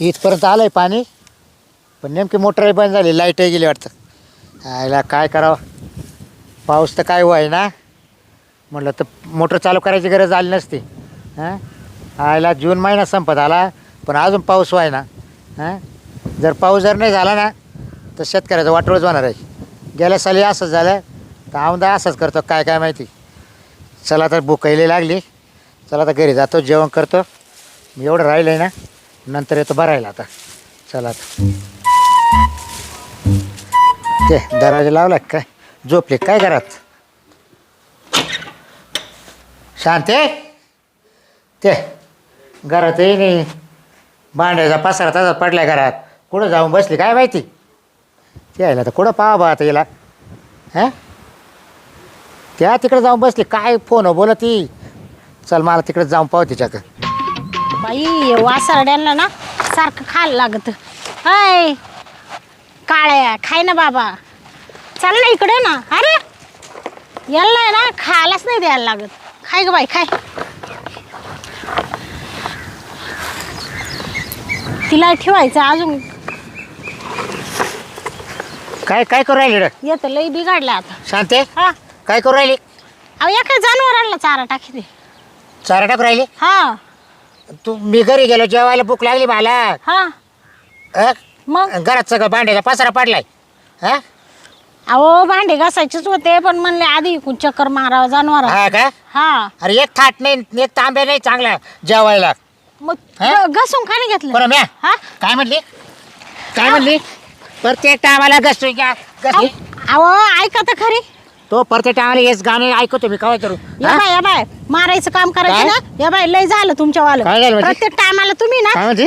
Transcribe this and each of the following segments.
इथपर्यंत आलंय पाणी पण नेमकी मोटर बंद झाली लाईटही गेली वाटतं. आयला काय करावं? पाऊस तर काय व्हाय ना? म्हटलं तर मोटर चालू करायची गरज आली नसती. हां? आयला जून महिना संपत आला पण अजून पाऊस व्हाय ना? हां? जर पाऊस जर नाही झाला ना तर शेतकऱ्याचं वाटोळच होणार आहे. गेल्या साली असंच झालं तर आमदा असंच करतो काय काय माहिती. चला आता बुकायला लागली. चला आता घरी जातो जेवण करतो. मी एवढं राहिलं आहे ना नंतर येतो भरायला आता. चला आता. ते दरवाजा लावला काय? झोपले काय घरात? शांत? आहे ते घरातही नाही. भांड्याचा पसारा तसाच पडल्या घरात. कुठं जाऊन बसली काय माहिती? ते यायला तर कुठं पाहा बा आता याला? हां? त्या तिकडे जाऊन बसली. काय फोन बोलत ती? चल मला तिकडे जाऊन पाहू तिच्याकडे. बाई वासरड्यांना ना सारखं खायला लागत. हाय काळ्या खाय ना बाबा. चल ना इकडे ना. अरे याला आहे ना खायलाच नाही द्यायला लागत. खाय ग बाई खाय. तिला ठेवायचं अजून. काय काय करू राहिली येतं लई बिघडलं आता. शांते? हा. काय करू राहिली? अहो काय जनावरांना चारा टाकी दे चारा टाकू राहिली? हा. तू मी घरी गेलो जेवायला भूक लागली मला. हा. अ? मग? घरात सगळं भांड्याचा पसारा पडलाय. हा? अहो भांडे घासायचेच होते पण म्हणले आधी इकून चक्कर मारावं जनावर हा का? हा. अरे एक थाट नाही एक तांबे नाही चांगला जेवायला. मग हा? घासून का घेतलं. बरं म्या. हा? काय म्हणली? काय म्हणली? प्रत्येक टायमाला घसतो घ्या. घसली अहो ऐका तर खरी. तो प्रत्येक टायमाला हेच गाणे ऐकतो मी काय करू या हा? बाय या बाय मारायचं काम करायचं काय? ना या बाय लय झालं तुमच्या वाल काय झालं म्हणजे? प्रत्येक टायमाला तुम्ही ना काय म्हणते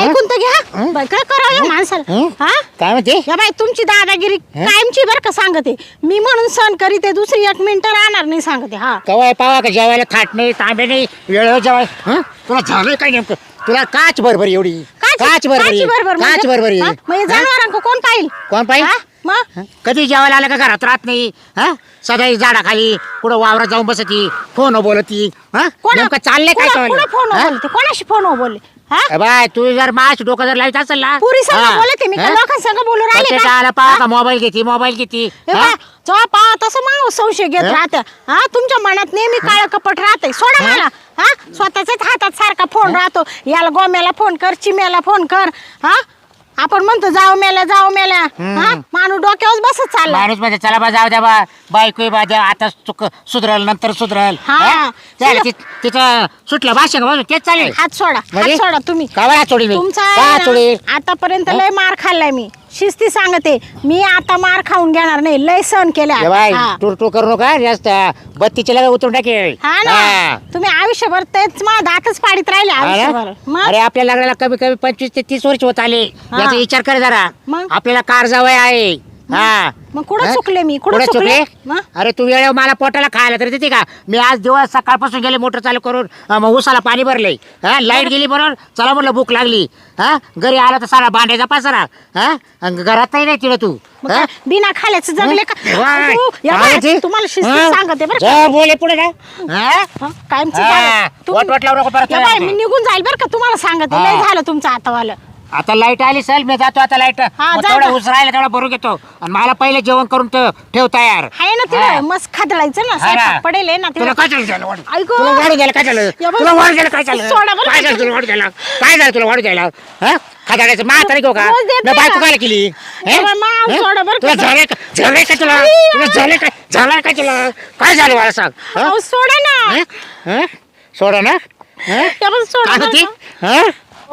ऐकून तर घ्या हं? बाय काय करावं या माणसाला हं? हा काय म्हणते या बाय तुमची दादागिरी हं? कायमची बरं का सांगते मी म्हणून सण करीते दुसरी एक मिनिट राहणार नाही सांगते हा कवाय पावा का जेवायला थाट नाही तांबे नाही वेळेवर जेवाय हं? तुला झालंय काय नेमकं तुला काच बरोबर एवढी. काच बरोबर काची बरोबर म्हणजे? म्हणजे जनावरांक कोण पाहिल? कोण पाहिल? हा? मग? कधी जेवायला आलं का घरात राहत नाही? हा? सदाई झाडाखाली कुठं वावरात जाऊन बसती फोन बोलती हा? चाललंय काय कोणाशी फोन बोलले हा ए बाय तू जर माश डोकं जर लावत असेल ना पुरी संग हा. बोलते मी, का हा? लोकांसंग बोलू राहिले का? प्रत्येकाला पाहा का मोबाईल घेते मोबाईल घेते हे हा? बा, जेव्हा पहा तसं माव संशय घेत हं? राहते हा तुमच्या मनात नेहमी काळ कपट राहते सोडा हं? मला हा स्वतःच्याच हातात सारखा फोन राहतो याला गोम्याला फोन कर चिम्याला फोन कर हा आपण म्हणतो जाऊ मेल्या जाऊ मेल्या हा माणूस डोक्यावर बसत चालला माणूस म्हणजे चला बा जाऊ द्या बा बायको बा द्या आता चुक सुधरल नंतर सुधरल हा. हा? ति- तिचं सुटलं भाषण तेच चालेल हात सोडा म्हणजे? सोडा तुम्ही का बरं हात सोडील मी? तुमचा का आहे हात ना, सोडील? आतापर्यंत लय मार खाल्लाय मी शिस्ती सांगते मी आता मार खाऊन घेणार नाही लय सहन केल्या ए हा. टूर टूर करू नका जास्त बत्तीच्या लगा उतरून टाकेल हा हा. ना तुम्ही आयुष्यभर तेच मला दातच पाडीत राहिले हा ना? आयुष्यभर मग अरे आपल्या लग्नाला कमी कमी पंचवीस ते तीस वर्ष होत आले हा. याचा विचार कर जरा मग? आपल्याला कार जावय आहे हा. मग कुठं? चुकले मी? कुठं चुकले? मग? अरे तू वेळेवर मला पोटाला खायला तरी देते का? मी आज दिवस सकाळपासून गेले मोटर चालू करून. अं, मग उसाला पाणी भरलंय हा लाइट गेली बरोबर. चला म्हटलं भूक लागली. हा घरी आला तर सारा भांड्याचा पसारा हा अन घरातही नाही तिला तू. मग हा? काय, बिना खाल्याचं जगले का? वाय. अहो, या काय बाय? तुम्हाला शिस्त हा? सांगते बरं का? जा बोले पुढे का हा? हा, कायमची हा, झालं. तुम- वाट वाट लावू नको परत या बाय, तुला. मी निघून जाईल बरं का? तुम्हाला सांगते. हा. झालं तुमचं आतावालं. आता लाइट आली चल मी जातो आता लाइट हा, जा, तेवढा जा. राहिला तेवढा भरून घेतो आणि मला पहिले जेवण करून ठेव ठेव तयार आहे ना. तिला मस्त खादळायचं ना ना. स्वयंपाक पडेल आहे ना तुला तिला काय झालं वाढ- ऐकू. तुला वाढू द्यायला काय झालं या बघ. तुला वाढू द्यायला काय झालं सोडा बरं काय. झालं तुला वाढू काय झालं तुला वाढू हा खादाड्याचं म्हातारी घेऊ का रोज देत मी नाही बायको का? काय केली माव, हे? सोडा बरं तुला का. झालंय का झालंय का तुला झालंय काय झालंय का तुला काय झालं मला सांग हा? अहो, सोडा ना हा? हा? सोडा ना हा? या बाई, सोडा. हा?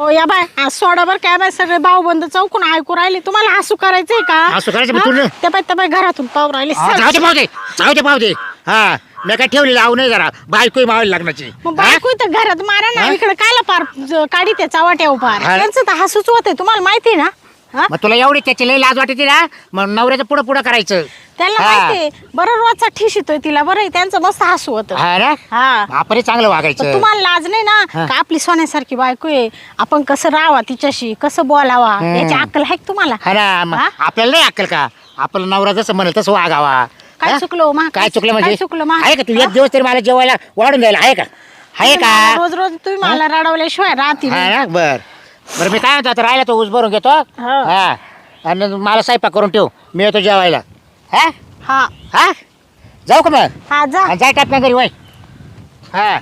हो या बाय हा, सोडा बरं काय बाय सगळे भाऊ बंद चौकून ऐकू राहिले. तुम्हाला हसू करायचंय का? हसू करायचं, मग? तू- त्या बाई घरातून पाहू राहिले. हा, जाऊ दे पाहू दे जाऊ दे पाहू दे. हा मी काय ठेवली लावू नाही जरा. बायको लग्नाची मग हा? बायको इथं घरात मारा ना हा? इकडे कायला पार ज- काढी त्या चावाट्या पार हा. त्यांचं तर हसूच होते तुम्हाला माहिती ना? हा? मग तुला एवढी त्याची लई लाज वाटते ना? मग नवऱ्याचं पुढं पुढं करायचं. त्याला हा. माहितीये बरं रोजचा ठिश येतोय तिला बरं आहे, त्यांचं मस्त हसू होतं हा ना हा आपण चांगलं पण वागायचं तुम्हाला लाज नाही हा. ना का आपली सोन्यासारखी बायको आहे आपण कसं राहावा तिच्याशी कसं बोलावा हम्म. याची अक्कल आहे का तुम्हाला हा ना मग हा? आपल्याला नाही अक्कल का आपलं नवरा जसं म्हणेल तसं वागावा काय हा? चुकलं मा? काय चुकलं म्हणजे काय चुकलं मा? आहे का तू? एक दिवस तरी मला जेवायला वाढून द्यायला आहे का आहे तुम्ही मला का रोज रोज तुम्ही मला रडवल्याशिवाय राहते हा नाही. ना बर बरं मी काय म्हणतो आता राहिला तो ऊस भरून घेतो हो. हा आणि मला स्वयंपाक करून ठेव मी येतो जेवायला हा? हा. हा? जाऊ का मग? हा जा. आणि जाय घरी वय? हा.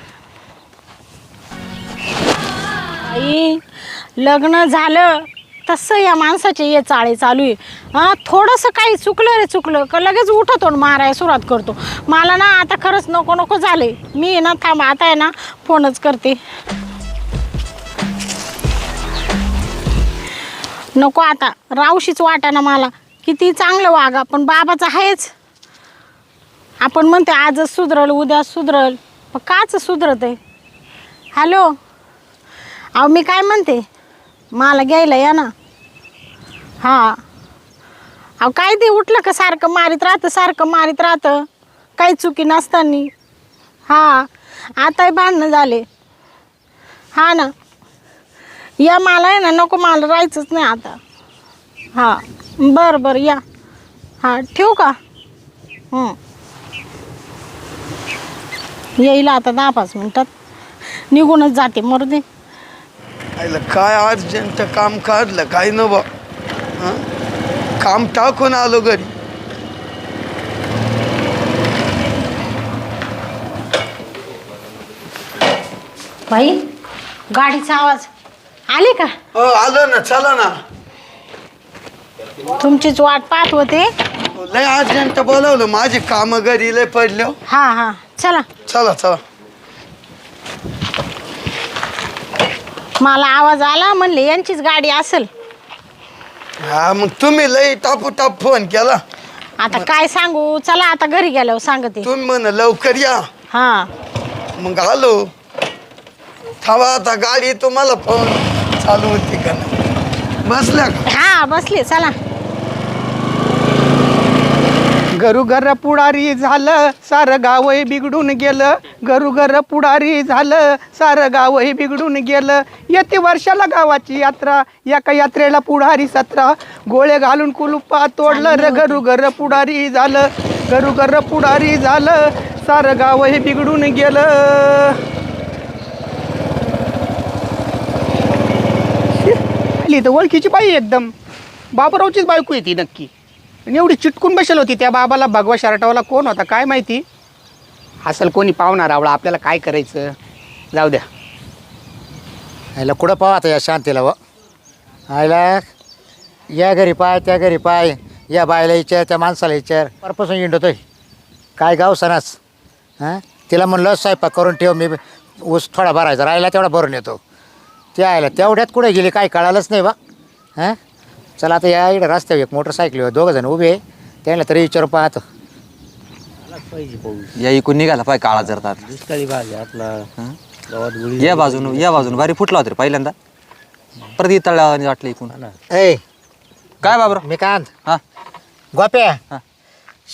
आई लग्न झालं तसं या माणसाचे ये चाळे चालू आहे. हा थोडंसं काही चुकलं रे चुकलं का लगेच उठतो आणि मारायला सुरुवात करतो. मला ना आता खरंच नको नको झाले मी ना थांब आता आहे ना फोनच करते. नको आता रावशीच वाटा ना मला. किती चांगलं वागा पण बाबाचं आहेच. आपण म्हणते आजच सुधरल उद्या सुधरल. पण काच सुधरत आहे? हॅलो? अहो मी काय म्हणते? मला घ्यायला या ना. हां. अहो काय ते उठलं का सारखं मारीत राहतं सारखं मारीत राहतं? काही चुकी नसताना. हां. आताही भांडणं झाले. हा ना. या मला आहे ना नको मला राहायचंच नाही आता. हां बरं बरं या. हां ठेवू का? हं. येईल आता दहा पाच मिनटात. निघूनच जाते मरू दे. आईला काय अर्जंट काम काढलं काय न बा हं? काम टाकून आलो घरी. भाई गाडीचा आवाज आले का? हो आलो ना चला ना. तुमचीच वाट पाहत होते? लय अर्जंट बोलावलं माझे काम घरी लय पडले हो. हा हा. चला. चला चला. मला आवाज आला म्हणले यांचीच गाडी असेल. हा मग तुम्ही लय टापू टाप फोन केला. आता काय सांगू? चला आता घरी गेल्यावर सांगते. तुम्ही म्हण लवकर या. हा. मग आलो. थांबा आता गाडी तुम्हाला फोन चालू होती का नाही? बसल्या का? हा बसले चला. घरोघर पुढारी झालं सारं गावही बिघडून गेलं. घरोघर पुढारी झालं सारं गावही बिघडून गेलं. येते वर्षाला गावाची यात्रा एका यात्रेला पुढारी सतरा. गोळे घालून कुलुपा तोडलं र घरोघर पुढारी झालं. घरोघर पुढारी झालं सारं गावही बिघडून गेलं. आली तर ओळखीची पाहिजे एकदम. बाबूरावचीच बायको आहे ती नक्की. आणि एवढी चिटकून बसेल होती त्या बाबाला भगवा शर्टावाला कोण होता काय माहिती? असेल कोणी पाहुणार आवळा? आपल्याला काय करायचं? जाऊ द्या. आईला कुठं पाहू आता या शांतीला व? आईला या घरी पाय त्या घरी पाय. या बायला विचार त्या माणसाला विचार. परपासून इंडतोय काय गाव सणाच हां? तिला म्हणलं स्वयंपाक करून ठेव मी ऊस थोडा भरायचा. राहिला तेवढा भरून येतो. ते आयला तेवढ्यात कुठे गेली काय कळालंच नाही बा हां? चला आता या इकडे रस्त्यावर एक मोटरसायकलीवर दोघं जण उभे आहे. त्यांना तरी विचारू पाहतो. या इकून निघाला पाय काळा जरतात या बाजून या बाजून भारी फुटला होता रे पहिल्यांदा. परत इतळला वाटलं इकून. ए काय बाबर मी काय म्हणतो? हा. गोप्या हा.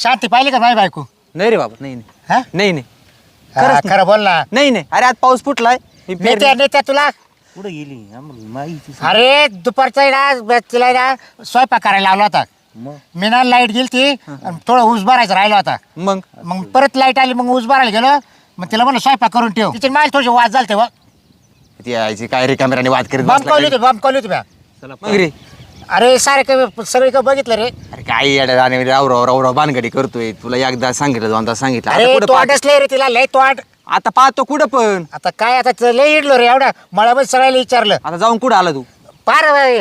शांती पाहिली का माझी बायको? नाही रे बाबा नाही नाही. हा? नाही नाही. हा, नाही. खरं बोल ना. नाही नाही. अरे आज पाऊस फुटलाय. मी नेत्या नेत्या तुला? कुठे गेली? अरे दुपारचा आहे ना तिला आहे ना स्वयंपाक करायला लावला होता. मी ना लाइट गेली ती आणि थोडं ऊस भरायचा राहिला होता. मग? मग परत लाइट आली मग ऊस भरायला गेलो. मग तिला म्हणलं स्वयंपाक करून ठेव. तिचे माझे थोडेसे वाद झाले तेव्हा ती काय रे कॅमेराने वाद करीत बॉम्ब बसला कवली होती. बॉम्ब कवली होती म्या. मग रे अरे सारे काही सगळे काही बघितलं रे. अरे काय येड्या बानगडी करतोय. तुला एकदा सांगितलं दोनदा सांगितलं. आता अरे कुठं तो? अडसले रे तिला लय तो आड आता पाहतो कुठं पण आता काय आता लय इडलो रे एवढा मळामध्ये सगळ्याला विचारलं आता जाऊन कुठं आला तू पार बाई.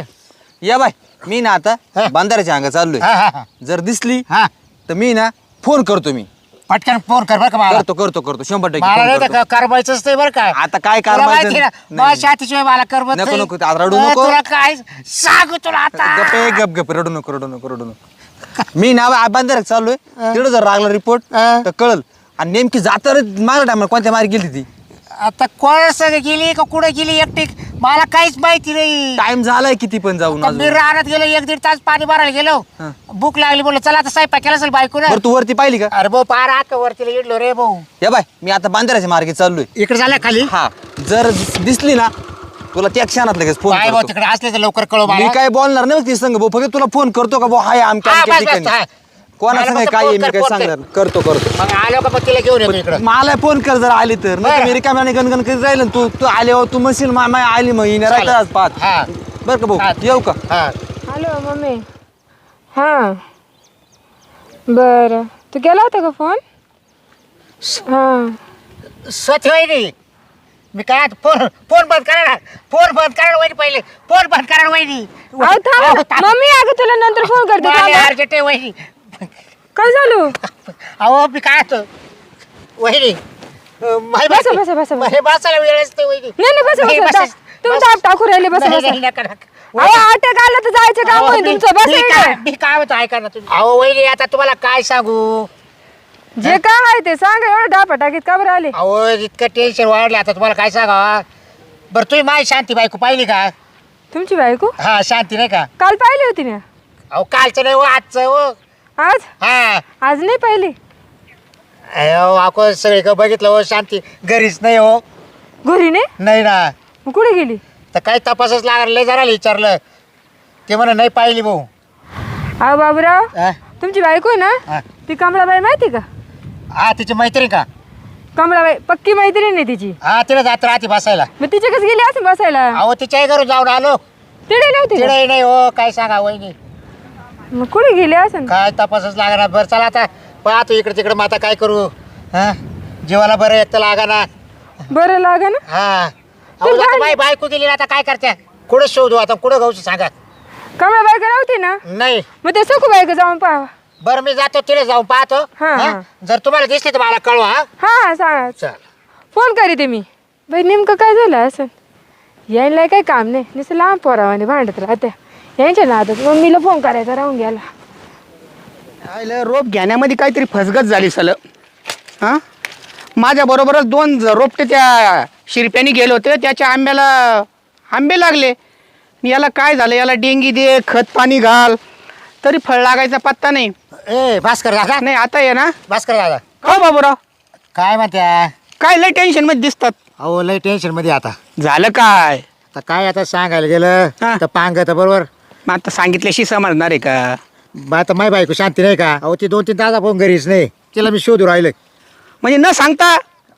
या बाय मी ना आता हा. बांधाऱ्याच्या अंगा चाललोय हा हा हा जर दिसली हा तर मी ना फोन करतो मी पटकन फोन कर बरं का मला करतो करतो करतो शंभर टक्के मला फोन नाही करतो. तर करवायचंच नाही बरं का आता काय तुला करवायचं? माहिती ना, नाही. माझ्या छातीशिवाय मला करमत नको, नाही. नको, आता रडू अं, नको. तुला काय सांगू तुला आता गप ए, गप गप रडू नको रडू नको रडू नको मी ना बांधार चाललोय तिकडं जर लागला रिपोर्ट. तर कळल आणि नेमकी जाता मागल्या टायमा कोणत्या मारी गेली ती? आता कोण सगळं गेली का कुठे गेली एकटी? मला काहीच माहिती नाही. टाइम झालाय किती पण जाऊन आता मी अजून. गेलो एक दीड तास पाणी भरायला गेलो. हा. भूक लागली बोललो चला आता स्वयंपाक केला असेल बायको बरं तू वरती पाहिली का? अरे भाऊ पार आका वरती इडलो रे भाऊ. या बाय मी आता बांधाऱ्याच्या मार्गे चाललोय. इकडे झालं खाली? हा. जर दिसली ना तुला त्या क्षणात लगेच फोन काय भाऊ करतो. तिकडे असले तर लवकर कळव मी काय बोलणार नाही ती संग भाऊ फक्त तुला फोन करतो का भाऊ? हाय आमच्या आमच्या ठिकाणी. कोणाचं नाही काय आहे, मी कर, काय. सांगणार. करतो करतो. मग आलो का मग तिला घेऊन इकडं? मला फोन कर जर आली तर. नाही बरं. मी रिकाम्याने गणगण करीत राहील ना तू तू आले तू म्हणशील मा माय आली मग. येणार चालेल. आज पाहत. हा. बरं का हा. भाऊ येऊ का? हा. Hello mummy. हां. बरं. तू केला होता का फोन? हां. स्वच्छ वहिनी. मी काय फोन फोन बंद करा ना फोन बंद करा ना वहिनी पहिले. फोन बंद करा ना वहिनी. अहो थांब. मम्मी अगं तुला नंतर फोन करते मला थांब. अर्जंट आहे वहिनी. काय झालं? अहो मी काय होतो वहिनी अं, माही बसा, बाकी- बसा, बसा, बसा. बसायला वेळ असते वहिनी. नाही नाही बस नाही, बस. तुम्ही. ताप टाकू राहिले बस नाही, बस. नाही, नका, नका. अहो अटॅक आला तर जायचं काम अहो, होईल मी- तुमचं. बस मी इकडे. काय मी काय होतो ऐका ना तुम्ही. अहो वहिनी आता तुम्हाला काय सांगू? जे काय आहे ते सांगा एवढं डापा टाकीत का बरं आले. अहो इतकं टेन्शन वाढलं आता तुम्हाला काय सांगा? बरं तुम्ही माझी शांती बायको पाहिली का? तुमची बायको? हा शांती नाही का? काल पाहिली होती ना? अहो कालचं नाही हो आजचं हो. आज? हा. आज नाही पाहिली? अहो आपण सगळे का बघितलं हो शांती. घरीच नाही हो. घरी नाही? नाही ना. मग कुठे गेली? तर काही तपासच लागलं जरा विचारलं. ते म्हणा नाही पाहिली भाऊ. अहो बाबूराव हा? तुमची बायको आहे हा. ना ती कमळाबाई माहिती का? हा तिची मैत्रीण का? कमळाबाई पक्की मैत्रीण आहे तिची. हा तिला जात राहते बसायला. मग तिच्याकच गेली असं बसायला? अहो तिच्याही घरून जाऊन आलो. तिडे नव्हती का? तिलाही नाही हो काय सांगा वहिनी. मग कुठे गेली असं काय तपासच लागणार बरं चला आता. पाहतो इकडे तिकडे मग आता काय करू? हा? जीवाला बरं एक तर लागा ना बरं लागा ना हा. अहो आता बाई बायको गेली ना आता काय करत्या? कुठं शोधू आता? कुठं गावचं सांगा? कमळा बायको नव्हती ना? नाही. मग ते सखू बायको जाऊन पाहा बरं मी जातो तिथे जाऊन पाहतो. हा, हा? हा. जर तुम्हाला दिसली तर मला कळवा हा? हा हा सांगा. चल. फोन करीते मी. बाई नेमकं काय झालं असं यायला काही काम नाही. नुसतं लहान पोरावाने भांडत राहत्या. यांच्या नादात मम्मीला फोन करायचा राहून गेला. आयलं रोप घेण्यामध्ये काहीतरी फसगत झाली सल. हां? माझ्याबरोबरच दोन ज- रोपटे त्या शिरप्यानी गेले होते त्याच्या आंब्याला आंबे लागले. आणि याला काय झालं याला डेंगी दे खत पाणी घाल तरी फळ लागायचा पत्ता नाही. ए भास्कर दादा. नाही आता ये ना. भास्कर दादा. हो बाबूराव. काय म्हणत्या काय लय टेन्शनमध्ये दिसतात. अहो लय टेन्शनमध्ये आता. झालं काय? आता काय आता सांगायला गेलं हा. तर पांग तर बरोबर. मग आता सांगितल्याशी समजणार आहे का? मग आता माय बायको शांती नाही का? अहो ती दोन तीन तास आपण घरीच नाही. तिला मी शोधू राहिलं म्हणजे न सांगता?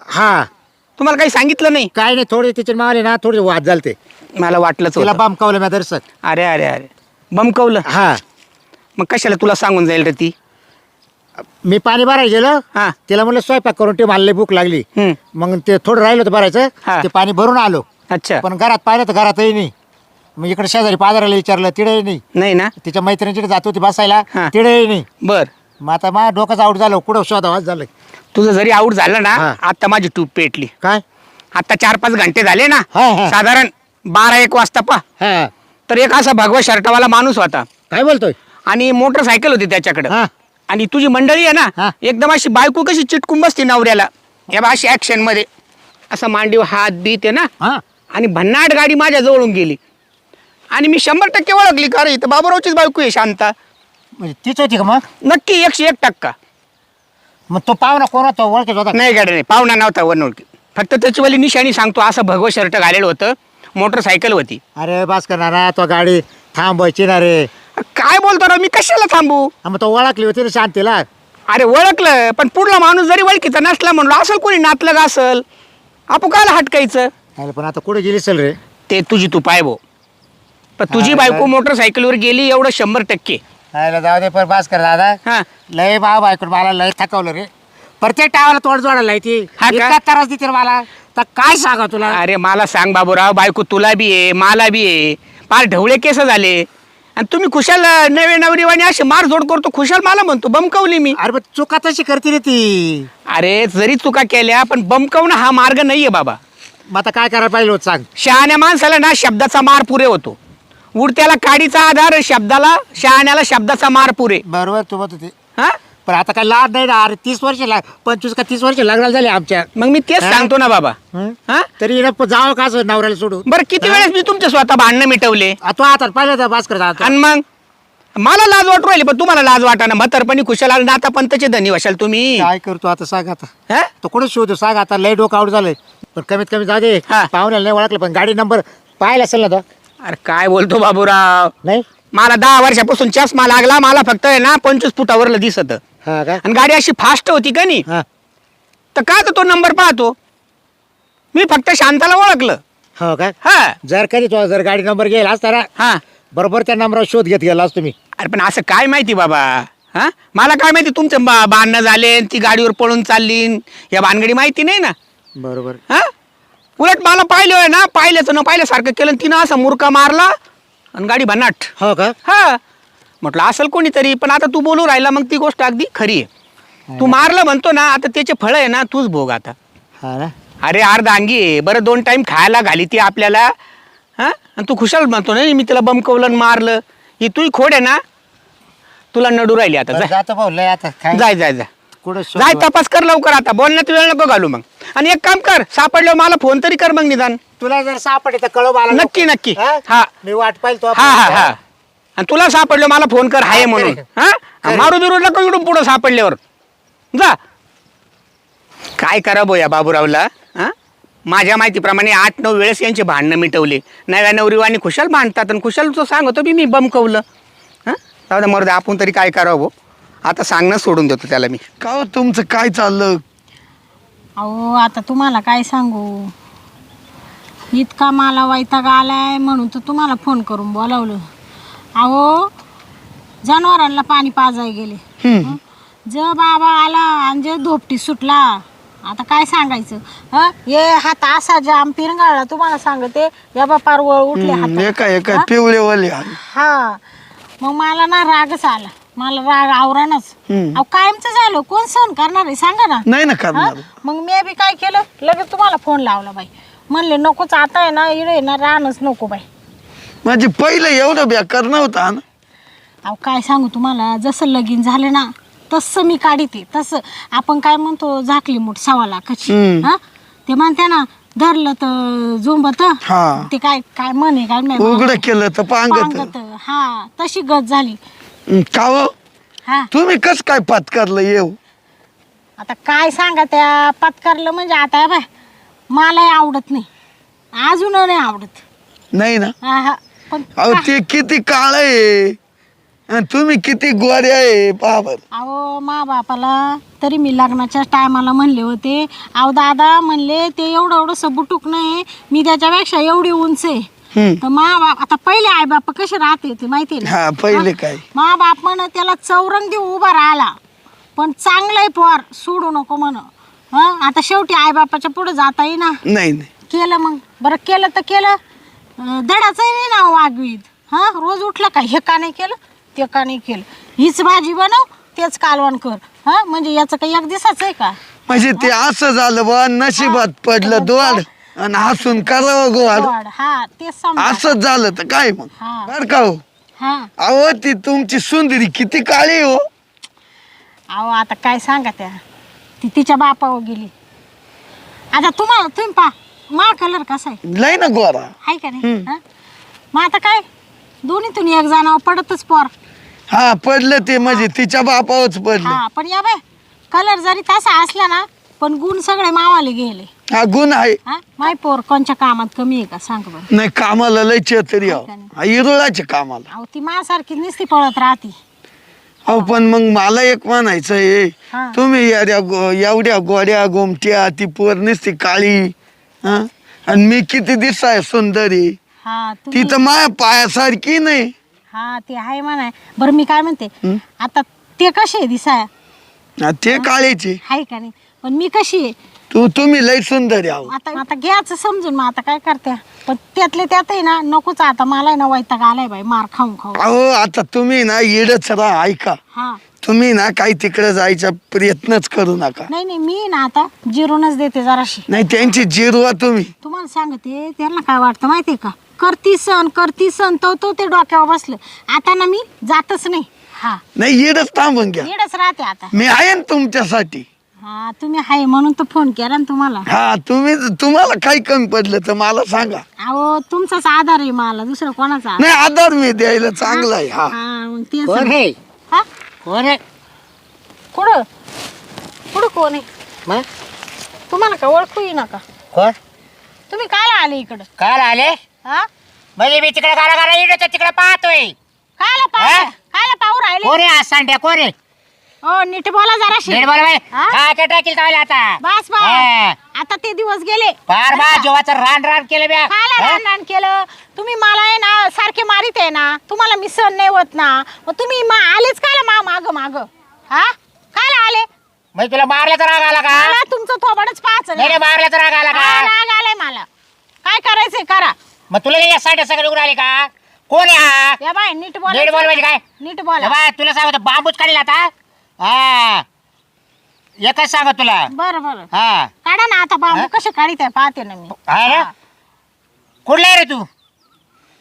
हा. तुम्हाला काही सांगितलं नाही? काय नाही थोडे तिचे मावले ना थोडे वाद झालते. मला वाटलंच तिला होतं. बामकावलं मी दर्शक अरे अरे अरे. बमकवलं? हा. मग कशाला तुला सांगून जाईल रे ती? मी पाणी भरायला गेलो. हा. तिला म्हणलं स्वयंपाक करून ते मला लई भूक लागली. हम्म. मग ते थोडं राहिलं होतं भरायचं. हा. ते पाणी भरून आलो. अच्छा. पण घरात पाहिलं तर घरातही नाही. मग इकडे शेजारी पाजाराला विचारलं तिडेही नाही. नाही ना? तिच्या मैत्रिणीकडे जात होती बसायला हा. तिडेही नाही. बर. मग आता माझ्या डोकंच आऊट झालं कुठं शोधावाच झालं तुझं जरी आऊट झालं ना हा. आता माझी टूप पेटली. काय? आता चार पाच घंटे झाले ना हा, हा. साधारण बारा एक वाजता पा हा. तर एक असा भगवा शर्टवाला माणूस होता. काय बोलतोय? आणि मोटरसायकल होती त्याच्याकडे. हा. आणि तुझी मंडळी आहे हा. ना एकदम अशी बायको कशी चिटकून बसते नवऱ्याला. या बा अशी ऍक्शनमध्ये. असं मांडीव हात देते ना. हा. आणि भन्नाट गाडी माझ्या जवळून गेली. आणि मी शंभर टक्के ओळखली का रे इथं बाबूरावचीच बायको आहे शांता. म्हणजे तीच होती का मग? नक्की एकशे एक टक्का. मग तो पाहुणा कोण होता? ओळखत होता का? नाही गाडी नाही पाहुणा नव्हता वन ओळखी. फक्त त्याचीवाली निशाणी सांगतो असं भगवं शर्ट घालेलं होतं मोटरसायकल होती. अरे भास्कर नाना तो गाडी थांबायची ना रे. काय बोलतो ना मी कशाला थांबू? हा, मग तो ओळखली होती ना शांतीला? अरे ओळखलं पण पुढला माणूस जरी ओळखीचा नसला म्हणलो असेल कोणी नातलं का असेल? आपण कायला हटकायचं? अरे पण आता कुठे गेली चल रे? ते तुझी तू पाय भो पण तुझी बायको. मोटरसायकलवर गेली एवढं शंभर टक्के. जाऊ दे पण भास्कर दादा. हा. लय बा बायकून मला लय थकवलं रे. प्रत्येक टावाला तोड जोडायला ती हा का? इतका त्रास देते रे मला. तर काय सांगा तुला? अरे मला सांग बाबूराव बायको तुला बी आहे मला बी आहे. फार ढवळे केस झाले. आणि तुम्ही खुशाल नवे नवरीवाणी असे मारझोड करतो खुशाल मला म्हणतो बमकवली मी. अरे पण चुका तशी करते रे ती. अरे जरी चुका केल्या पण बमकवणं हा मार्ग नाहीये बाबा. मग आता काय करायला पाहिजे होतं सांग. शहाण्या माणसाला ना शब्दाचा मार पुरे होतो. उडत्याला काडीचा आधार शब्दाला शहाण्याला शब्दाचा मार पुरे. बरोबर तू म्हणत होती. हा? पण आता काय लाड नाही ना? अरे तीस वर्ष लाग पंचवीस का तीस वर्ष लग्नाला झाले आमच्या. मग मी तेच? सांगतो ना बाबा. हं? हा? तरी हिनं जावं का असं नवऱ्याला सोडून? बरं किती? वेळेस मी तुमचे स्वतः भांडणं मिटवले? आ, तो आता पाहिलं तर भास्कर दादा. आणि मग? मला लाज वाटू राहिली पण तुम्हाला लाज वाटा ना म्हातारपणी खुशाल नाता पंतचे धनी वशाल तुम्ही. काय करतो आता सांग आता. हा? तो कुठे शोधू सांग आता. लय डोकं आउट झालंय. पण कमीत कमी दे. हा. पाहुण्याला नाही ओळखलं पण गाडी नंबर पाहिला असेल ना तो. अरे काय बोलतो बाबूराव? नाही. मला दहा वर्षापासून चष्मा लागला मला फक्त आहे ना पंचवीस फुटावरलं दिसत. हा का? आणि गाडी अशी फास्ट होती का नाही? हा. तर का तर तो नंबर पाहतो? मी फक्त शांताला ओळखलं. हो का? हा. जर कधी तो जर गाडी नंबर गेला असता ना हा. बरोबर त्या नंबरावर शोध घेत गेलास तुम्ही अरे पण असं काय माहिती बाबा? हा? मला काय माहिती तुमचं बा बांधणं झाले ती गाडीवर पळून चालली या भानगडी माहिती नाही ना? बरोबर. हा? उलट मला पाहिलं ना पाहिल्याचं न पाहिल्यासारखं केलं आणि तिनं असा मुरका मारला आणि गाडी भन्नाट. हो का? हा. म्हटलं असेल कोणीतरी पण आता तू बोलू राहिला मग ती गोष्ट अगदी खरी आहे. तू मारलं म्हणतो ना आता त्याचे फळ आहे ना तूच भोग आता. हा ना. अरे अर्ध अंगी आहे. बरं दोन टाइम खायला घाली ती आपल्याला. हा? आणि तू खुशाल म्हणतो ना मी तिला बमकवलं आणि मारलं. ही तू खोड आहे ना. तुला नडू राहिली आता बरं, जाय जातो भाऊ लय आता काय? जाय जाय जाय कुठं शोध जाय तपास कर लवकर आता. बोलण्यात वेळ नको घालू मग. आणि एक काम कर सापडल्यावर मला फोन तरी कर मग निदान. तुला जर सापडे तर कळव मला नक्की नक्की. हा? हा. मी वाट पाहिजे तो हा हा हा. आणि तुला सापडलं मला फोन कर हाय म्हणून. हा. मारू बिरू नको इकडून पुढं सापडल्यावर. जा. काय करा बोया बाबूरावला हा? माझ्या माहितीप्रमाणे आठ नऊ वेळेस यांचे भांडणं मिटवले. नव्या नवरीवानी खुशाल भांडतात आणि खुशालचं सांगतो बी मी बमकवलं. हा? जाऊ दे मरू आपण तरी काय करावं भाऊ आता सांगणं सोडून देतो त्याला मी. का हो तुमचं काय चाललं? अहो आता तुम्हाला काय सांगू? इतका मला वैताग आलाय म्हणून तर तुम्हाला फोन करून बोलावलं. अहो जनावरांना पाणी पाजाय गेले. हं? ज बाबा आला आणि जे धोपटी सुटला आता काय सांगायचं? हं? हे हात असा जाम पिरंगाळला तुम्हाला सांगते. या बापार वळ उठले हम्म, हात एका एका पिवळे वाले. हा. मग मला ना रागच आला. मला राग आवरानच हम्म. अहो कायमचं झालं. कोण सहन करणार आहे? सांगा ना. नाही ना हा? करणार मग मी बी काय केलं? लगेच तुम्हाला फोन लावला बाई. म्हणले नकोच आता आहे ना इडे ना राहणच नको बाई. म्हणजे पहिलं एवढं बेकार नव्हता ना? अहो काय सांगू तुम्हाला? जसं लगीन झालं ना तसं मी काढीते. तसं आपण काय म्हणतो झाकली मूठ सव्वा लाखाची. हम्म. हा? ते म्हणते ना धरलं तर झोंबत. हा. ते काय काय म्हणे काय नाही उघडं केलं तर पांगत. पांगत. हा तशी गत झाली. का हो? हा. तुम्ही कस काय पत्कारलं येऊ? आता काय सांगा त्या पत्कारलं म्हणजे आता बाय मलाही आवडत नाही. अजून नाही आवडत. नाही ना? हा, हा. पण अहो ते किती काळ आहे. आणि तुम्ही किती गोऱ्या आहे बाबर. अहो मा बापाला तरी मी लग्नाच्या टायमाला म्हणले होते. अहो दादा म्हणले ते एवढं एवढं बुटूक नाही मी त्याच्यापेक्षा एवढी उंच आहे. तर मा बाप आता पहिले आई बाप कसे राहते ते माहिती ना? हा पहिले काय. मा बाप म्हण त्याला चौरंगी उभा राहिला. पण चांगलंय पोर सोडू नको म्हण. हं आता शेवटी आई बापाच्या पुढे जाता येईना. नाही नाही. केलं मग. बरं केलं तर केलं. अं, दडाचं नाही ना वागवीत. हा रोज उठलं का? हे का नाही केलं? ते का नाही केलं? हीच भाजी बनव तेच कालवण कर. हा म्हणजे याचं काही एक दिवसाच आहे का? म्हणजे ते असं झालं बा नशिबात पडलं दोड. आणि हसून करावं गोड गोड, हा समजा. असंच झालं तर काय मग? हा. बर का हो? हा. अहो ती तुमची सुंदरी किती काळी हो. अहो आता काय सांगा त्या? ती तिच्या बापावर गेली. आता तुम्हाला तुम्ही पा मा कलर कसा आहे? लय ना गोरा आहे का नाही? हा? मग आता काय? दोन्हीतून एक जणावर पडतच पोर. हा पडलं ते म्हणजे तिच्या बापावच पडलं. हा पण या बाय कलर जरी तसा असला ना पण गुण सगळे मावाले गेले. हा गुण आहे. हा? माय पोर कोणच्या कामात कमी आहे का? सांग बरं. नाही कामाला लय चेतरी आहो? हा इरुळाच्या कामाला. अहो ती माझ्यासारखी नुसती पळत राहती. अहो पण मग मला एक म्हणायचं आहे. हा. तुम्ही एवढ्या गो- एवढ्या गोड्या गोमट्या ती पोर नुसती काळी हा? आणि मी किती दिसाय सुंदरी? हा ती तुम्ही तर माझ्या पायासारखी नाही. हा ते आहे म्हणाय बरं मी काय म्हणते? आता ते कसे दिसाय हा, ते काळीची. आहे का नाही? पण मी कशी आहे? तू तुम्ही लय सुंदरी आहो आता आता घ्यायचं समजून मग आता काय करते पण त्यातले त्यात आहे ना नकोच आता. मला आहे ना वैताग आलाय बाई मार खाऊन खाऊ अहो आता तुम्ही ना इडच राहा ऐका. हा. तुम्ही ना काही तिकडे जायचा प्रयत्नच करू नका. नाही नाही मी ना आता जिरूनच देते जराशी. नाही त्यांची जिरवा तुम्ही. तुम्हाला सांगते त्यांना काय वाटतं माहिती आहे का? करती सण करती सण तो तो ते डोक्यावर बसलं. आता ना मी जातच नाही. हा. नाही इडच थांबून घ्या. नीडच राहते आता. मी आहे ना तुमच्यासाठी. हा तुम्ही आहे म्हणून तर फोन केला ना तुम्हाला. हा तुम्ही तुम्हाला काही कमी पडलं तर मला सांगा. अहो तुमचाच आधार आहे मला दुसरं कोणाचा? आधार? नाही आधार मी द्यायला चांगला आहे हा. हा मग ते कोण. आहे? हा? कोण आहे? कुठं? कुठं कोण आहे? मग? तुम्हाला का ओळखू येई नका कोण? तुम्ही काला आले इकडं? काल आले? हा? म्हणजे मी तिकडे गाडा येत तिकडे पाहतोय. कायला हा? पाहू कायला पाहू राहिले? कोरे आज सांड्या? कोरे हो नीट बोला जरा नीट बोल बाई. हा? काय टाकील काय आता. बस बस. हा. आता ते दिवस गेले. फार बा जेव्हाचं रान रान केलं ब्या. कायला हा? रान रान केलं. तुम्ही मला आहे ना सारखे मारित आहे ना तुम्हाला मी सहन नाही होत ना. मग तुम्ही मा आलेच कायला मा माग माग. हा? कायला आले. म्हणजे तुला मारल्याचा राग आला का? मला तुमचं थोबडच पाच नाही. नाही, मारल्याचा राग आला का? राग आलाय मला. काय करायचंय करा. मग तुला या साड्या सगळं उघड आले का? कोण आहे हा? या बाय नीट बोला. नीट बोल म्हणजे काय? नीट बोला. बाय तुला सांगतो बांबूच काढील आता. हा. एकच सांगत तुला? बरं बरं. हा. काढा ना आता बांबू? कसे काढित आहे पाहते ना मी. हा ना? हा. कुठला आहे रे तू?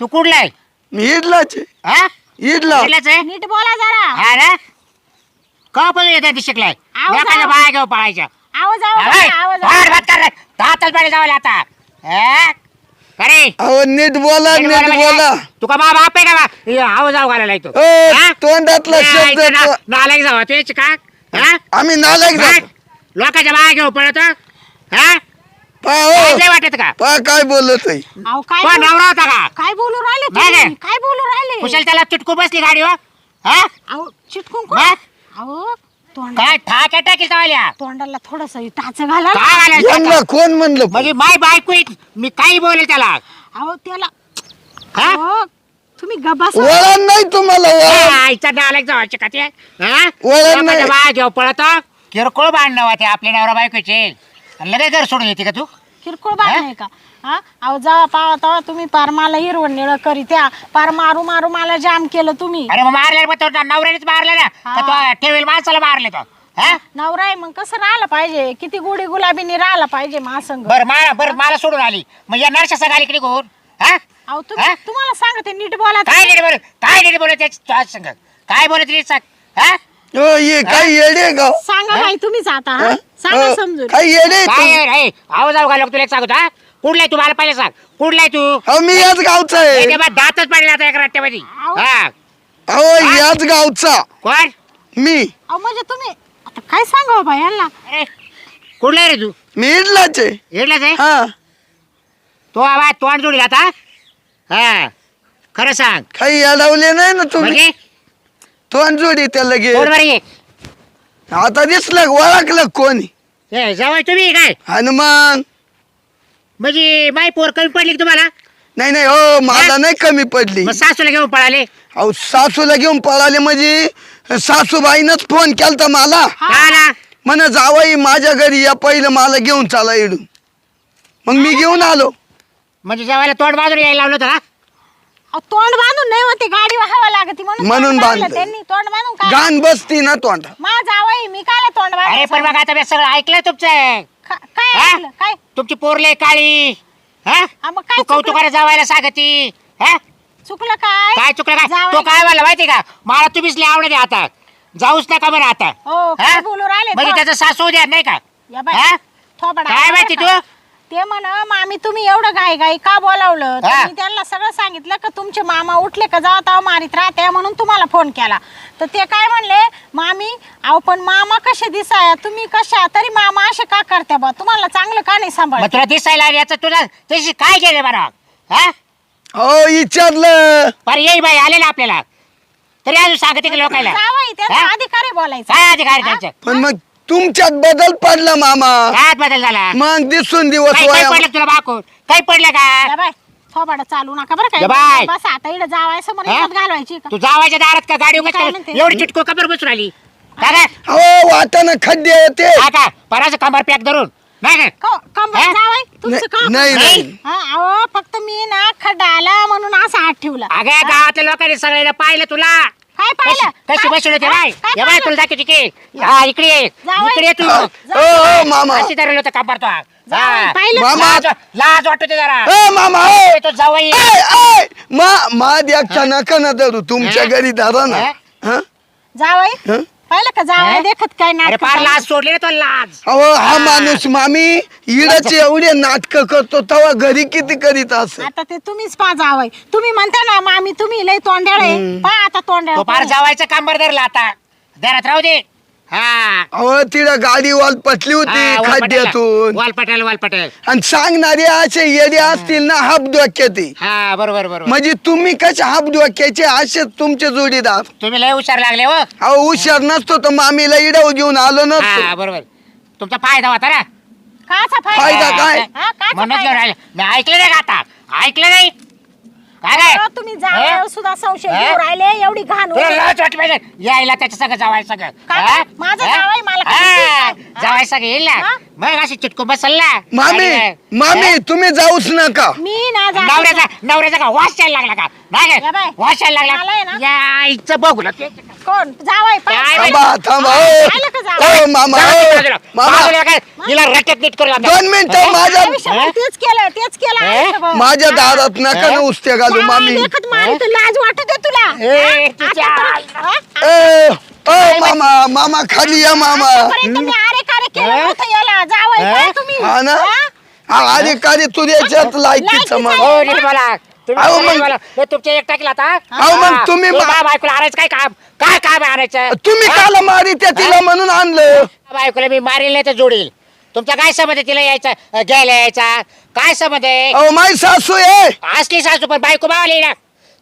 तू कुठला आहे? मी इडलाच. आहे. हा? इडला. कुठलाच आहे? नीट बोला जरा. हा ना? का पण येतात शिकलाय? आवाज आवाज. बाया घेऊ पळायच्या आवाज हा, आवाज. आवाज बाहेर भात कर रे. दातच पाणी जावं आता हा? अरे अहो नीट बोला नीट बोला म्हणजे बोला काय? तू का मा बाप आहे का बा? हे आवाज आव घालायला येतो ए, हा? तोंडातला शब्द इथं ना- तो- नालायक जावा तू याची का हा? आम्ही नालायक काय? जातो लोकांच्या बाया घेऊ पळत हा काय हो नाही वाटत का काय बोलत आहे अहो काय तो बोल- नवरा होता का काय बोलू राहिले नाही, तुम्ही नाही. काय बोलू राहिले कुशल त्याला चुटकू बसली गाडीवर हा अहो चिटकून हा? अहो तोंड काय ठाक्या चावल्या तोंडाला थोडस टाच घाला ना. काय घालायचं यांना आता? कोण म्हणलं म्हणजे माय बायको आहे. मी काही बोलेल त्याला अहो त्याला हा? अहो, तुम्ही गबास वळण नाही तुम्हाला वळण आईचा नालायक जावायचे का ते हा? वळण नाही. लोकांच्या बाया घेऊ पळत किरकोळ भांडणं होते आपल्या नवरा बायकोचे आणि लगेच घर सोडून येते का तू किरकोळ बाय नाही का हा? अहो पावा तेव्हा तुम्ही पार मला हिरवण निळ करी त्या. पार मारू मारू मला जाम केलं तुम्ही. अरे मग मारले मग तो नवऱ्यानेच मारले ना. का तो ठेवेल माणसाला मारले तो? हा? नवरा आहे मग कसं राहिलं पाहिजे? किती गुढी गुलाबीने राहिला पाहिजे महासंघ? बर मा बर मला सोडून आली. मग या नरशा संघ आली कोण हा? अहो तुम्ही हा? तुम्हाला सांगते नीट बोला काय नाही बोल? काय नाही बोलत त्याच्या संघ काय बोलत रे सांग? हा? ये काय येडे सांगा बाई तुम्हीच आता हा? सांगा समजून. काय येडे? काय रे? आवाज आव तुला एक सांगतो हा? कुठलाय तू? मला पहिले सांग. कुठलाय तू? अहो मी याच गावचा आहे. बा दातच पडले आता एक रट्ट्यामध्ये. हा. अहो याच गावचा. कोण? मी. अहो म्हणजे तुम्ही आता काय सांगावं बाई यांना. अरे कुठला रे तू? मी इडलाच आहे. हेडलाच आहे? हा. तो आवाज तोंड जोडील आता. हा. खरं सांग. काही अडवले नाही ना तुम्ही? म्हणजे? तोंड जोडी त्याला घे तोंड बरं ये आता दिसलं ओळखलं कोणी. हे, जावई तुम्ही काय? हनुमान. म्हणजे माई पोर कमी पडली का तुम्हाला? नाही नाही हो मला? नाही कमी पडली. मग सासूला घेऊन पळाले? अहो सासूला घेऊन पळाले म्हणजे सासूबाईनच फोन केलता मला. का ना? म्हण जावई माझ्या घरी या पहिलं मला घेऊन चाला इडून. मग मी घेऊन आलो. म्हणजे जेवायला तोंड बाजूला यायला लावलं होतं ना अहो, तोंड बांधून नाही होते गाडी हवा लागते म्हणून म्हणून तोंड बांधलं बांधलं. त्यांनी. तोंड बांधून काय? गाण बसती ना तोंडा. मा जावई मी काय तोंड अरे पण बांधायचं? मग आता मी सगळं ऐकलंय तुमचं. का- काय हा? ऐकलं? काय? तुमची पोरले काळी. हा? हा, मग काय तू कौतुकाने जावायला सांगती. हा? चुकलं काय? काय चुकलं काय? जावई- तो काय मला माहिती का? मला तुम्हीच लय आवडते आता. जाऊच नका बरं आता. हो काय हा? बोलू राहिले म्हणजे तो? त्याचं सासू द्या नाही का? या बाई, हा? थोबाड काय आला माहिती का? तू? म्हण मामी तुम्ही एवढं घाई घाई का बोलावलं? तर हा. मी त्यांना सगळं सांगितलं का तुमचे मामा उठले का? जाऊ ताव मारीत राहते म्हणून तुम्हाला फोन केला. तर ते काय म्हणले मामी अहो पण मामा कसे दिसाय? तुम्ही कशा? तरी मामा असे का करते बा? तुम्हाला चांगलं का नाही सांभाळ मग तुला दिसायला याचं? तुला त्याची काय केलं बरं? हा? हो विचारलं बरं येई बाई आले ना आपल्याला. तरी अजून सांगते की लोकायला? जावई त्यांचा हा? अधिकार आहे बोलायचा. काय अधिकार आहे त्यांचं? पण मग तुमच्यात बदल पडला मामा. काय बदल झाला? मग दिसून दिवस वया पडलं तुला बाकून? काही पडलं का? या बाय थोबाड चालू नका बरं या काय बाय. बस आता इकडे जावाय समोर हा? घालवायची का तू जावायच्या दारात का गाडी काय म्हणते? एवढी चिटको कबर बसून आली का काय हो वाटानं खड्डे येते हा का पराचं कंबर पॅक धरून. नाही का का- का बरं हा? जावई तुमचं का नाही नाही. हा अहो फक्त मी ना खड्डा आला म्हणून असा हात ठेवला. अगं गावातल्या लोकांनी सगळ्यांना पाहिलं तुला. काय कशी पाहिलं कशी काय- बसले होते? बाय काय या बाय पाहिलं? तुला दाखवते की हा इकडे ये जावई. इकडे ये तू हो हो मामा अशी धरलं होतं कंबर तो जावई, हा. पाहिलं? मामा. लाज वाटते जरा ए मामा ए ए, तो जावई ए, ए, मा मा द्याच्या नका ना धरू तुमच्या? घरी धरा ना? जावई हं? पाहिलं का जावई हा? देखत काय अरे नाटक फार लाज सोडली ना तो लाज. अहो हा माणूस मामी इडच एवढे नाटक करतो तेव्हा घरी किती करीत अस आता ते तुम्हीच पा जावई तुम्ही म्हणता ना मामी तुम्ही लय तोंडाळे. पा आता तो फार तोंडाळ जावायचं कंबर धरला आता. घरात राहू दे. हा. अहो तिला गाडी वाल पटली होती खाद्यातून वाल पटेल वाल पटेल आणि सांगणारे असे येडे असतील ना हाप डोक्याते हा बरोबर बरोबर. म्हणजे तुम्ही कसे हाप डोक्याचे असे तुमचे जोडीदार? तुम्ही लय हुशार लागले हो. अहो हुशार नसतो तर मामीला इडाव घेऊन आलो हा नसतो. बरोबर. तुमचा फायदा होता ना. काचा फायदा? फायदा काय? हा, काचा म्हणून फायदा? राहिले. मी ऐकलं नाही का आता? ऐकलं नाही? काय रे? अहो, तुम्ही जावयावर सुद्धा संशय हा? घेऊन राहिले एवढी घाण तुला होते. लाज वाटली पाहिजे यायला त्याच्या सगळं जावाय सगळं काय? हा? माझं हा? जावई मला काय हा, सगळं येईल ना हा? मग अशी चिटकून बसल ना मामी मामी तुम्ही जाऊच नका मी ना. नवऱ्याचा नवऱ्याचा का वास यायला लागला का या का? बाय. वास यायला मला आहे लागला ना? या आईचं बघू ना ते- कोण जावाय काय पाय- थांबा थांबा पाहिलं का ओ जावई? ओ, मामा जाऊ ओ, दे बाजूला. मामा बाजूला काय? हिला रट्यात नीट करू लागला. दोन मिनिटं माझ्या तेच केलं तेच केलं हे? आयुष्यभर. माझ्या. दारात नका ना उस्त्या घालू मामी देखत मारी तर लाज वाटत आहे तुला ए, हा? तिच्या आतापर्यंत- हा? ए ओ मामा मामा खाली या मामा आतापर्यंत मी आरे कार्य केलं हे? नव्हतं याला जावई हे? काय तुम्ही हा ना हा? अरे का रे तुझ्या याच्यात लायकीचं लायकीचं मग नीट बोला. अहो. हे तुमच्या एक टाकला आता अहो, मग हा. तुम्ही तू मा- बा- बायकोला आणायचं काय काम? काय काम आहे आणायचं? तुम्ही हा? काला मारी त्या तिला म्हणून आणलं. बायकोला मी मारील नाही तर जोडील. तुमचा काय समज आहे? तिला यायचा अ, घ्यायला यायचा? काय समज आहे? अहो माई सासू आहे. असली सासू पण बायको मावली ना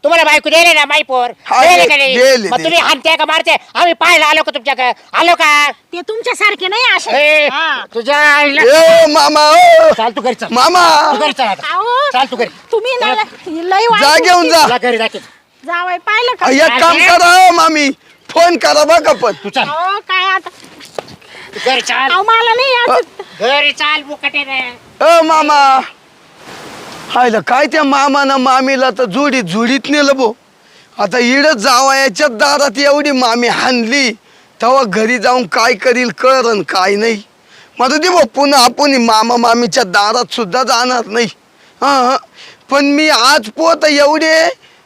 तुम्हाला बायको दिले ना माई पोर हा, दिले का नाही? दिले, मग दिले. तुम्ही हाणते का मारते? आम्ही पाहायला आलो का तुमच्याकडे? आलो का? ते तुमच्या सारखे नाही असे. हा. तुझ्या आईला ए मामा ओ! चाल तू घरी चाल. मामा! तू घरी चाल आता. चाल तू घरी. तुम्ही ना लई जा वाईट घेऊन जा. तुला घरी दाखव जावई पाहिलं का? एक काम करा हो, मामी. फोन करा बघा पण. तू चाल. अहो काय आता? तू घरी चाल. अहो मला नाही यायचं. घरी चाल मुकटे रे. मामा. हायला काय त्या मामानं मामीला तर जुडी जुडीत नेलं बो. आता इड जावयाच्या दारात एवढी मामी हाणली. तेव्हा घरी जाऊन काय करील कळन काय नाही. माझं दे भाऊ पुन्हा आपण मामा मामीच्या दारात सुद्धा जाणार नाही. हां पण मी आज पोत एवढे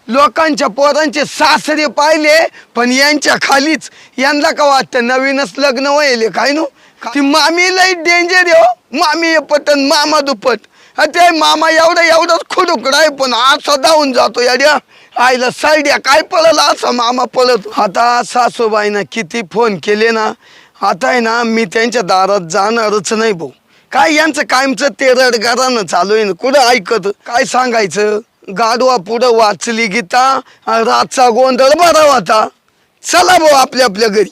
लोकांच्या पोरांचे सासरे पाहिले पण यांच्या खालीच. यांना का वाटतं नवीनच लग्न व्हायले काय नो? ती मामी लई डेंजर आहे हो. मामी हे पटन मामा दुपट ते मामा एवढं एवढंच खुडुकड आहे पण असा धावून जातो याड्या आईला साईड्या काय पळला असा मामा पळत. आता सासूबाईनं किती फोन केले ना आता आहे ना मी त्यांच्या दारात जाणारच नाही भाऊ. काय यांचं कायमचं ते रडगारानं चालू आहे ना कुठं ऐकत? काय सांगायचं? गाडवा पुढं वाचली गीता रातचा गोंधळ बरा होता चला भाऊ आपल्या आपल्या घरी.